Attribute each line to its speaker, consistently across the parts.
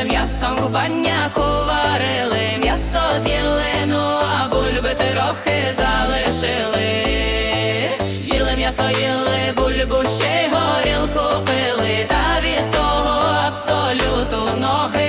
Speaker 1: за м'ясом в баняку варили, м'ясо з'їли, ну а бульби трохи залишили. Їли м'ясо, їли бульбу, ще й горілку пили, та від того абсолюту ноги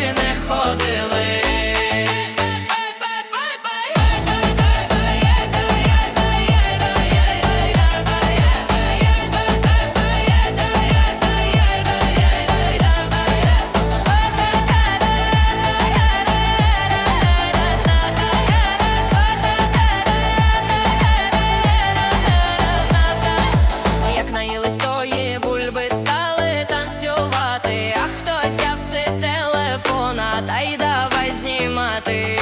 Speaker 1: танцювати, а хтось все телефона, та й давай знімати.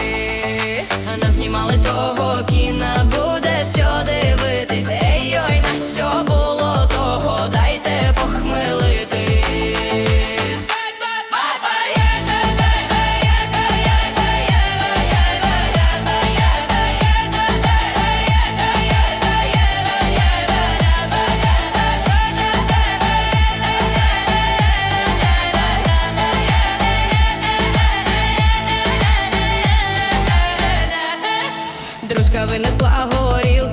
Speaker 1: А назнімали того кіна, Дружка винесла горілки,